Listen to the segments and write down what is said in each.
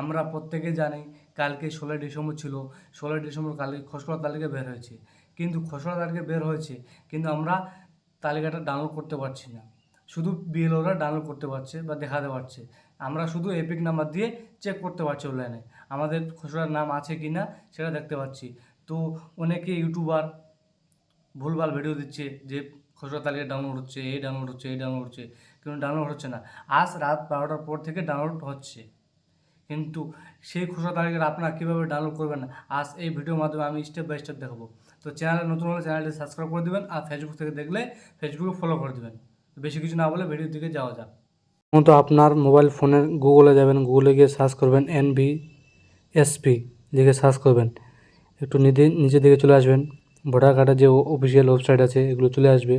আমরা প্রত্যেকে জানি কালকে ষোলোই ডিসেম্বর ছিল, ষোলোই ডিসেম্বর কালকে খসড়া তালিকা বের হয়েছে। কিন্তু খসড়া তালিকা বের হয়েছে, কিন্তু আমরা তালিকাটা ডাউনলোড করতে পারছি না। শুধু বিএলওরা ডাউনলোড করতে পারছে বা দেখাতে পারছে। আমরা শুধু এপিক নাম্বার দিয়ে চেক করতে পারছি অনলাইনে আমাদের খসড়ার নাম আছে কি না সেটা দেখতে পাচ্ছি। তো অনেকে ইউটিউবার ভুলভাল ভিডিও দিচ্ছে যে খসড়া তালিকা ডাউনলোড হচ্ছে, এই ডাউনলোড হচ্ছে, এই ডাউনলোড হচ্ছে, কিন্তু ডাউনলোড হচ্ছে না। আজ রাত বারোটার পর থেকে ডাউনলোড হচ্ছে। কিন্তু সেই খসড়া তালিকাটা আপনারা কীভাবে ডাউনলোড করবেন, আজ এই ভিডিওর মাধ্যমে আমি স্টেপ বাই স্টেপ দেখাবো। তো চ্যানেলে নতুন হলে চ্যানেলটি সাবস্ক্রাইব করে দেবেন আর ফেসবুক থেকে দেখলে ফেসবুকে ফলো করে দেবেন। বেশি কিছু না বলে ভিডিওর দিকে যাওয়া যাক। তো আপনার মোবাইল ফোনের গুগলে যাবেন গুগলে গিয়ে সার্চ করবেন এন বি এসপি লিখে সার্চ করবেন। একটু নিচে নিচের দিকে চলে আসবেন। ভোটার কার্ডের যে অফিসিয়াল ওয়েবসাইট আছে, এগুলো চলে আসবে।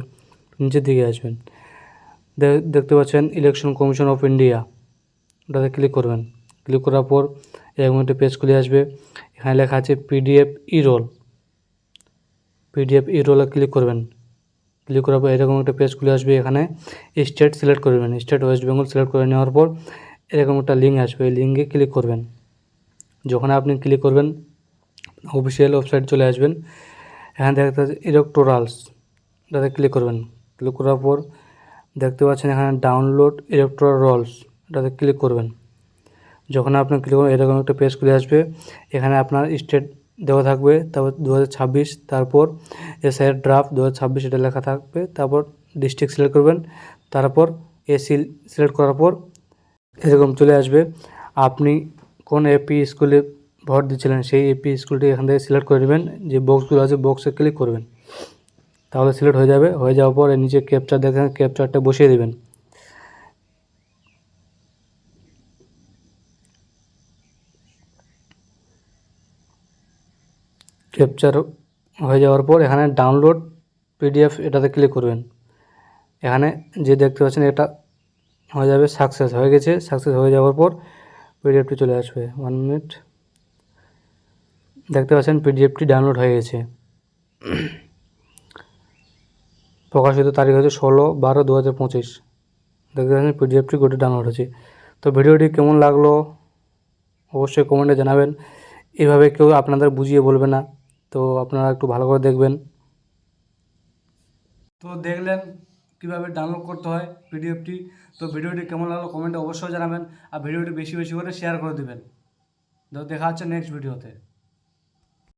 নিচের দিকে আসবেন। দেখতে পাচ্ছেন ইলেকশন কমিশন অফ ইন্ডিয়া ওটাতে ক্লিক করবেন। ক্লিক করার পর এরকম একটা পেজ খুলে আসবে। এখানে লেখা আছে PDF E roll PDF E রোলে click করবেন। ক্লিক করার পর এরকম একটা পেজ খুলে আসবে এখানে। স্টেট সিলেক্ট করবেন স্টেট ওয়েস্ট বেঙ্গল সিলেক্ট করে নেওয়ার পর এরকম একটা লিঙ্ক আসবে। এই লিঙ্কে ক্লিক করবেন। যখন আপনি ক্লিক করবেন অফিসিয়াল ওয়েবসাইট চলে আসবেন। এখানে দেখতে পাচ্ছেন ইলেকটোরালস এটাতে ক্লিক করবেন। ক্লিক করার পর দেখতে পাচ্ছেন এখানে ডাউনলোড ইলেকট্রাল রোলস এটাতে ক্লিক করবেন। যখন আপনি ক্লিক করবেন, এরকম একটা পেজ খুলে আসবে। এখানে আপনার স্টেট দেওয়া থাকবে, তারপর দু হাজার ছাব্বিশ, তারপর এসআইয়ের ড্রাফট দু হাজার ছাব্বিশ, এটা লেখা থাকবে। তারপর ডিস্ট্রিক্ট সিলেক্ট করবেন, তারপর এ সিলেক্ট করার পর এরকম চলে আসবে। আপনি কোন এপি স্কুলে ভোট দিচ্ছিলেন, সেই এপি স্কুলটি এখান থেকে সিলেক্ট করে নেবেন। যে বক্সগুলো আছে বক্সে ক্লিক করবেন। তাহলে সিলেক্ট হয়ে যাবে। হয়ে যাওয়ার পর নিচে ক্যাপচার দেখেন ক্যাপচারটা বসিয়ে দেবেন। ক্যাপচার হয়ে যাওয়ার পর এখানে ডাউনলোড পিডিএফ এটাতে ক্লিক করবেন। এখানে যে দেখতে পাচ্ছেন এটা হয়ে যাবে সাকসেস হয়ে গেছে। সাকসেস হয়ে যাওয়ার পর পিডিএফটি চলে আসবে। ওয়ান মিনিট দেখতে পাচ্ছেন পিডিএফটি ডাউনলোড হয়ে গেছে। প্রকাশিত তারিখ হচ্ছে ষোলো বারো দু হাজার পঁচিশ। দেখতে পাচ্ছেন পিডিএফটি গোটে ডাউনলোড হয়েছে। তো ভিডিওটি কেমন লাগল? অবশ্যই কমেন্টে জানাবেন। এভাবে কেউ আপনাদের বুঝিয়ে বলবে না। তো আপনারা একটু ভালো করে দেখবেন। তো দেখলেন কীভাবে ডাউনলোড করতে হয় পিডিএফটি। তো ভিডিওটি কেমন লাগল কমেন্টে অবশ্যই জানাবেন আর ভিডিওটি বেশি বেশি করে শেয়ার করে দেবেন। দেখা হচ্ছে নেক্সট ভিডিওতে